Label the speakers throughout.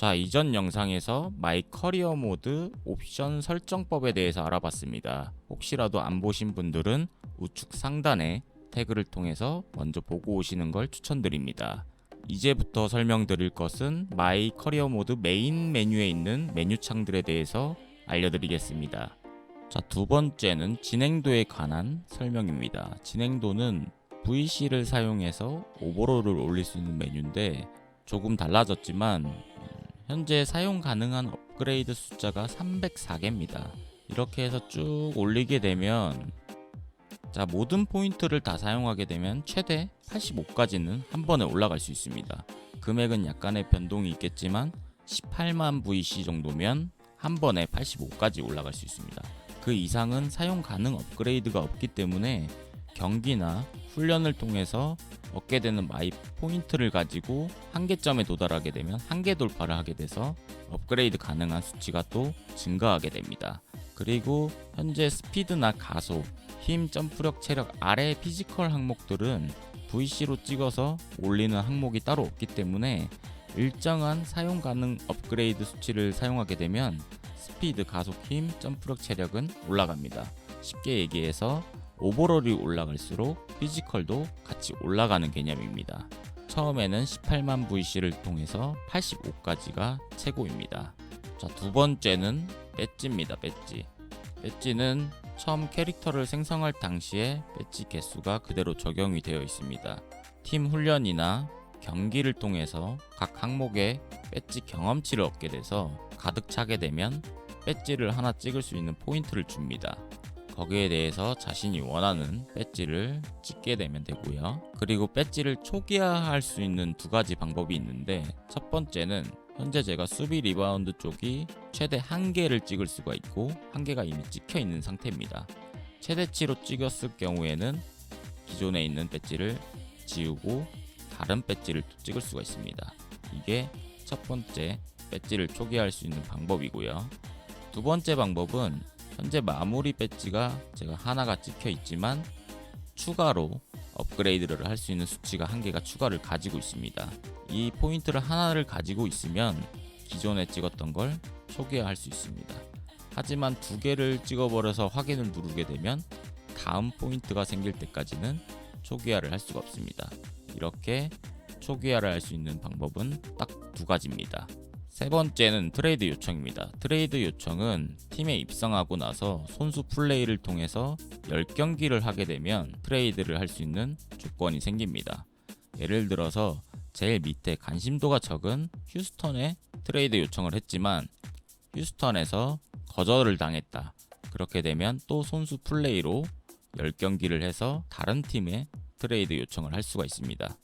Speaker 1: 자, 이전 영상에서 마이 커리어 모드 옵션 설정법에 대해서 알아봤습니다. 혹시라도 안 보신 분들은 우측 상단에 태그를 통해서 먼저 보고 오시는 걸 추천드립니다. 이제부터 설명드릴 것은 마이 커리어 모드 메인 메뉴에 있는 메뉴 창들에 대해서 알려드리겠습니다. 자, 두 번째는 진행도에 관한 설명입니다. 진행도는 VC를 사용해서 오버롤을 올릴 수 있는 메뉴인데 조금 달라졌지만 음, 현재 사용 가능한 업그레이드 숫자가 304개입니다. 이렇게 해서 쭉 올리게 되면 자 모든 포인트를 다 사용하게 되면 최대 85까지는 한 번에 올라갈 수 있습니다. 금액은 약간의 변동이 있겠지만 18만 VC 정도면 한 번에 85까지 올라갈 수 있습니다. 그 이상은 사용 가능 업그레이드가 없기 때문에 경기나 훈련을 통해서 얻게 되는 마이 포인트를 가지고 한계점에 도달하게 되면 한계 돌파를 하게 돼서 업그레이드 가능한 수치가 또 증가하게 됩니다. 그리고 현재 스피드나 가속, 힘, 점프력, 체력 아래 피지컬 항목들은 VC로 찍어서 올리는 항목이 따로 없기 때문에 일정한 사용 가능 업그레이드 수치를 사용하게 되면 스피드, 가속, 힘, 점프력, 체력은 올라갑니다. 쉽게 얘기해서 오버롤이 올라갈수록 피지컬도 같이 올라가는 개념입니다. 처음에는 18만 VC를 통해서 85까지가 최고입니다. 자, 두 번째는 배지입니다. 배지. 배지는 처음 캐릭터를 생성할 당시에 배지 개수가 그대로 적용이 되어 있습니다. 팀 훈련이나 경기를 통해서 각 항목의 배지 경험치를 얻게 돼서 가득 차게 되면 배지를 하나 찍을 수 있는 포인트를 줍니다. 거기에 대해서 자신이 원하는 배지를 찍게 되면 되고요. 그리고 배지를 초기화할 수 있는 두 가지 방법이 있는데 첫 번째는 현재 제가 수비 리바운드 쪽이 최대 한 개를 찍을 수가 있고 한 개가 이미 찍혀 있는 상태입니다. 최대치로 찍었을 경우에는 기존에 있는 배지를 지우고 다른 배지를 또 찍을 수가 있습니다. 이게 첫 번째 배지를 초기화할 수 있는 방법이고요. 두 번째 방법은 현재 마무리 배지가 제가 하나가 찍혀 있지만 추가로 업그레이드를 할 수 있는 수치가 한 개가 추가를 가지고 있습니다. 이 포인트를 하나를 가지고 있으면 기존에 찍었던 걸 초기화할 수 있습니다. 하지만 두 개를 찍어버려서 확인을 누르게 되면 다음 포인트가 생길 때까지는 초기화를 할 수가 없습니다. 이렇게 초기화를 할 수 있는 방법은 딱 두 가지입니다. 세 번째는 트레이드 요청입니다. 트레이드 요청은 팀에 입성하고 나서 선수 플레이를 통해서 10경기를 하게 되면 트레이드를 할 수 있는 조건이 생깁니다. 예를 들어서 제일 밑에 관심도가 적은 휴스턴에 트레이드 요청을 했지만 휴스턴에서 거절을 당했다. 그렇게 되면 또 선수 플레이로 10경기를 해서 다른 팀에 트레이드 요청을 할 수가 있습니다.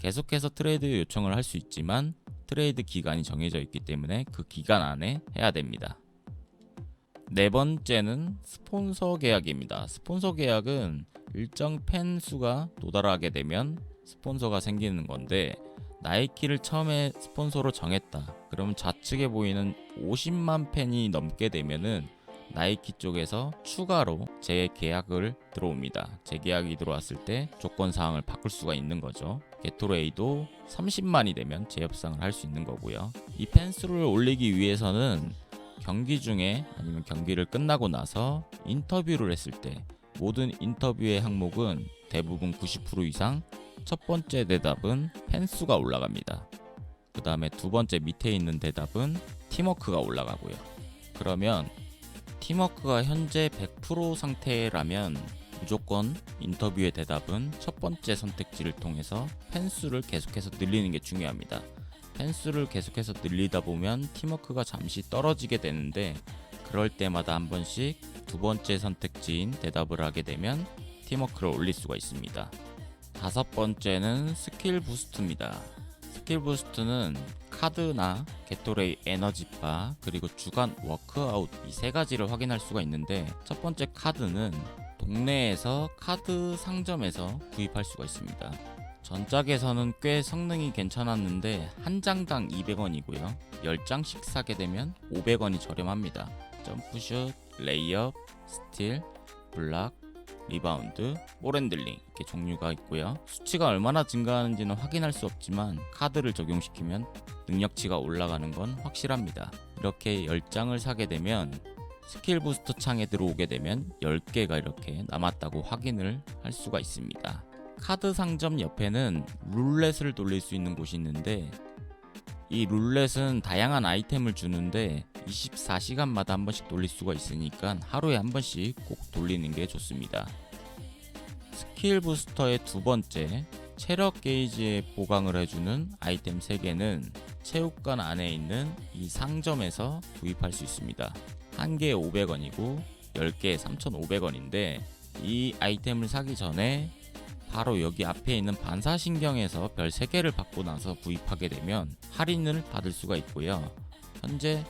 Speaker 1: 계속해서 트레이드 요청을 할 수 있지만 트레이드 기간이 정해져 있기 때문에 그 기간 안에 해야 됩니다. 네 번째는 스폰서 계약입니다. 스폰서 계약은 일정 팬 수가 도달하게 되면 스폰서가 생기는 건데 나이키를 처음에 스폰서로 정했다. 그러면 좌측에 보이는 50만 팬이 넘게 되면은 나이키 쪽에서 추가로 재계약을 들어옵니다. 재계약이 들어왔을 때 조건 사항을 바꿀 수가 있는 거죠. 게토레이도 30만이 되면 재협상을 할 수 있는 거고요. 이 팬수를 올리기 위해서는 경기 중에 아니면 경기를 끝나고 나서 인터뷰를 했을 때 모든 인터뷰의 항목은 대부분 90% 이상 첫 번째 대답은 팬수가 올라갑니다. 그 다음에 두 번째 밑에 있는 대답은 팀워크가 올라가고요. 그러면 팀워크가 현재 100% 상태라면 무조건 인터뷰의 대답은 첫 번째 선택지를 통해서 팬수를 계속해서 늘리는 게 중요합니다. 팬수를 계속해서 늘리다 보면 팀워크가 잠시 떨어지게 되는데 그럴 때마다 한 번씩 두 번째 선택지인 대답을 하게 되면 팀워크를 올릴 수가 있습니다. 다섯 번째는 스킬 부스트입니다. 스킬 부스트는 카드나 게토레이 에너지바 그리고 주간 워크아웃 이 세 가지를 확인할 수가 있는데 첫 번째 카드는 동네에서 카드 상점에서 구입할 수가 있습니다. 전작에서는 꽤 성능이 괜찮았는데 한 장당 200원이고요. 10장씩 사게 되면 500원이 저렴합니다. 점프슛, 레이업, 스틸, 블락, 리바운드, 볼핸들링 이렇게 종류가 있고요. 수치가 얼마나 증가하는지는 확인할 수 없지만 카드를 적용시키면 능력치가 올라가는 건 확실합니다. 이렇게 10장을 사게 되면 스킬 부스터 창에 들어오게 되면 10개가 이렇게 남았다고 확인을 할 수가 있습니다. 카드 상점 옆에는 룰렛을 돌릴 수 있는 곳이 있는데 이 룰렛은 다양한 아이템을 주는데 24시간마다 한 번씩 돌릴 수가 있으니까 하루에 한 번씩 꼭 돌리는 게 좋습니다. 스킬 부스터의 두 번째 체력 게이지에 보강을 해주는 아이템 3개는 체육관 안에 있는 이 상점에서 구입할 수 있습니다. 한 개에 500원이고 10개에 3,500원인데 이 아이템을 사기 전에 바로 여기 앞에 있는 반사신경에서 별 3개를 받고 나서 구입하게 되면 할인을 받을 수가 있고요. 현재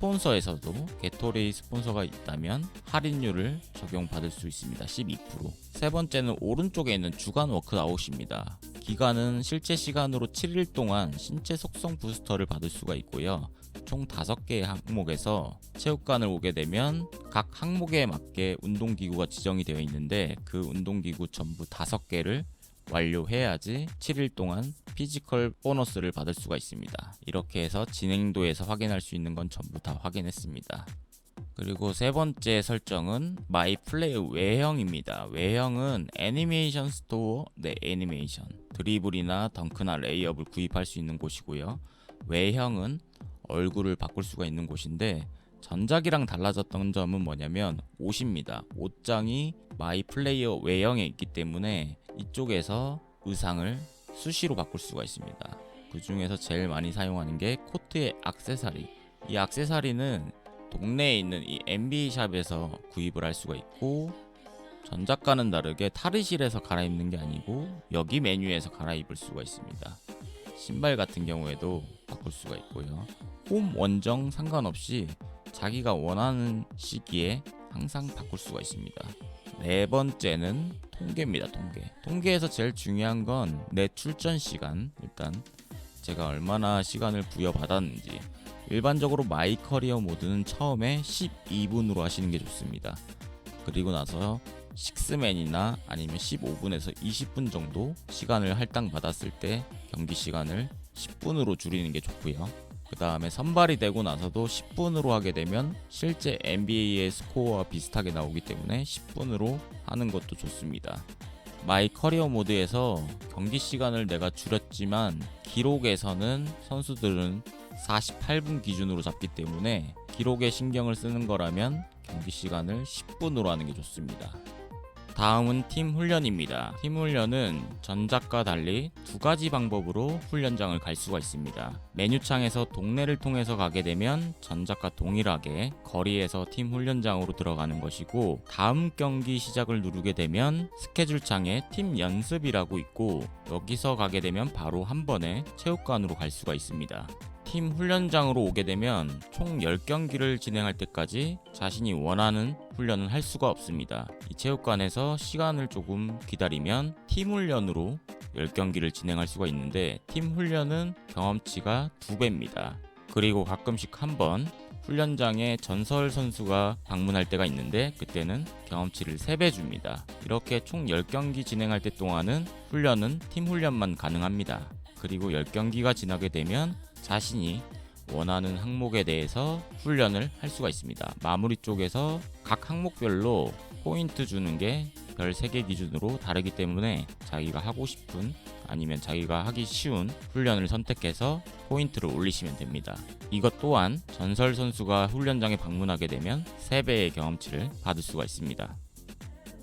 Speaker 1: 스폰서에서도 게토레이 스폰서가 있다면 할인율을 적용받을 수 있습니다. 12%. 세 번째는 오른쪽에 있는 주간 워크아웃입니다. 기간은 실제 시간으로 7일 동안 신체 속성 부스터를 받을 수가 있고요. 총 5개의 항목에서 체육관을 오게 되면 각 항목에 맞게 운동기구가 지정이 되어 있는데 그 운동기구 전부 5개를 완료해야지 7일 동안 피지컬 보너스를 받을 수가 있습니다. 이렇게 해서 진행도에서 확인할 수 있는 건 전부 다 확인했습니다. 그리고 세 번째 설정은 마이 플레이어 외형입니다. 외형은 애니메이션 스토어 내 애니메이션 드리블이나 덩크나 레이업을 구입할 수 있는 곳이고요. 외형은 얼굴을 바꿀 수가 있는 곳인데 전작이랑 달라졌던 점은 뭐냐면 옷입니다. 옷장이 마이 플레이어 외형에 있기 때문에 이쪽에서 의상을 수시로 바꿀 수가 있습니다. 그 중에서 제일 많이 사용하는 게 코트의 악세사리. 이 악세사리는 동네에 있는 이 NBA 샵에서 구입을 할 수가 있고 전작과는 다르게 탈의실에서 갈아입는 게 아니고 여기 메뉴에서 갈아입을 수가 있습니다. 신발 같은 경우에도 바꿀 수가 있고요. 홈 원정 상관없이 자기가 원하는 시기에 항상 바꿀 수가 있습니다. 네 번째는 통계입니다. 통계. 통계에서 제일 중요한 건 내 출전 시간. 일단 제가 얼마나 시간을 부여받았는지. 일반적으로 마이 커리어 모드는 처음에 12분으로 하시는 게 좋습니다. 그리고 나서 식스맨이나 아니면 15분에서 20분 정도 시간을 할당 받았을 때 경기 시간을 10분으로 줄이는 게 좋고요. 그 다음에 선발이 되고 나서도 10분으로 하게 되면 실제 NBA의 스코어와 비슷하게 나오기 때문에 10분으로 하는 것도 좋습니다. 마이 커리어 모드에서 경기 시간을 내가 줄였지만 기록에서는 선수들은 48분 기준으로 잡기 때문에 기록에 신경을 쓰는 거라면 경기 시간을 10분으로 하는 게 좋습니다. 다음은 팀 훈련입니다. 팀 훈련은 전작과 달리 두 가지 방법으로 훈련장을 갈 수가 있습니다. 메뉴창에서 동네를 통해서 가게 되면 전작과 동일하게 거리에서 팀 훈련장으로 들어가는 것이고 다음 경기 시작을 누르게 되면 스케줄창에 팀 연습이라고 있고 여기서 가게 되면 바로 한 번에 체육관으로 갈 수가 있습니다. 팀 훈련장으로 오게 되면 총 10경기를 진행할 때까지 자신이 원하는 훈련을 할 수가 없습니다. 이 체육관에서 시간을 조금 기다리면 팀 훈련으로 10경기를 진행할 수가 있는데 팀 훈련은 경험치가 2배입니다. 그리고 가끔씩 한번 훈련장에 전설 선수가 방문할 때가 있는데 그때는 경험치를 3배 줍니다. 이렇게 총 10경기 진행할 때 동안은 훈련은 팀 훈련만 가능합니다. 그리고 10경기가 지나게 되면 자신이 원하는 항목에 대해서 훈련을 할 수가 있습니다. 마무리 쪽에서 각 항목별로 포인트 주는 게 별 3개 기준으로 다르기 때문에 자기가 하고 싶은 아니면 자기가 하기 쉬운 훈련을 선택해서 포인트를 올리시면 됩니다. 이것 또한 전설 선수가 훈련장에 방문하게 되면 3배의 경험치를 받을 수가 있습니다.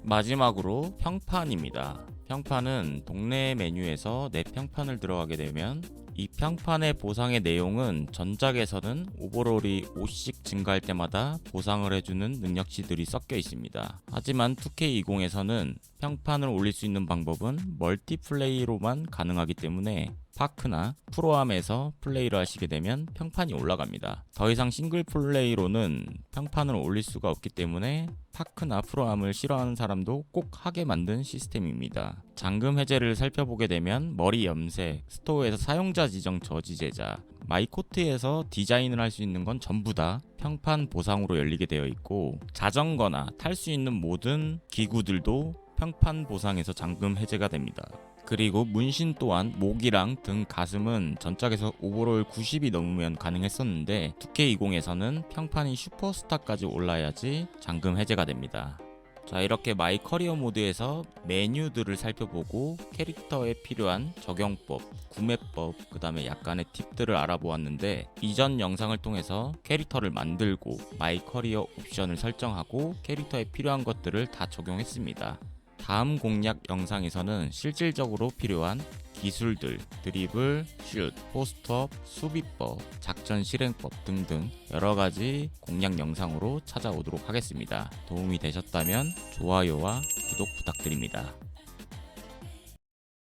Speaker 1: 마지막으로 평판입니다. 평판은 동네 메뉴에서 내 평판을 들어가게 되면 이 평판의 보상의 내용은 전작에서는 오버롤이 5씩 증가할 때마다 보상을 해주는 능력치들이 섞여 있습니다. 하지만 2K20에서는 평판을 올릴 수 있는 방법은 멀티플레이로만 가능하기 때문에 파크나 프로암에서 플레이를 하시게 되면 평판이 올라갑니다. 더 이상 싱글 플레이로는 평판을 올릴 수가 없기 때문에 파크나 프로암을 싫어하는 사람도 꼭 하게 만든 시스템입니다. 잠금 해제를 살펴보게 되면 머리 염색, 스토어에서 사용자 지정 저지 제자, 마이코트에서 디자인을 할 수 있는 건 전부 다 평판 보상으로 열리게 되어 있고 자전거나 탈 수 있는 모든 기구들도 평판 보상에서 잠금 해제가 됩니다. 그리고 문신 또한 목이랑 등 가슴은 전작에서 오버롤 90이 넘으면 가능했었는데 2K20에서는 평판이 슈퍼스타까지 올라야지 잠금 해제가 됩니다. 자 이렇게 마이 커리어 모드에서 메뉴들을 살펴보고 캐릭터에 필요한 적용법, 구매법, 그 다음에 약간의 팁들을 알아보았는데 이전 영상을 통해서 캐릭터를 만들고 마이 커리어 옵션을 설정하고 캐릭터에 필요한 것들을 다 적용했습니다. 다음 공략 영상에서는 실질적으로 필요한 기술들, 드리블, 슛, 포스트업, 수비법, 작전 실행법 등등 여러 가지 공략 영상으로 찾아오도록 하겠습니다. 도움이 되셨다면 좋아요와 구독 부탁드립니다.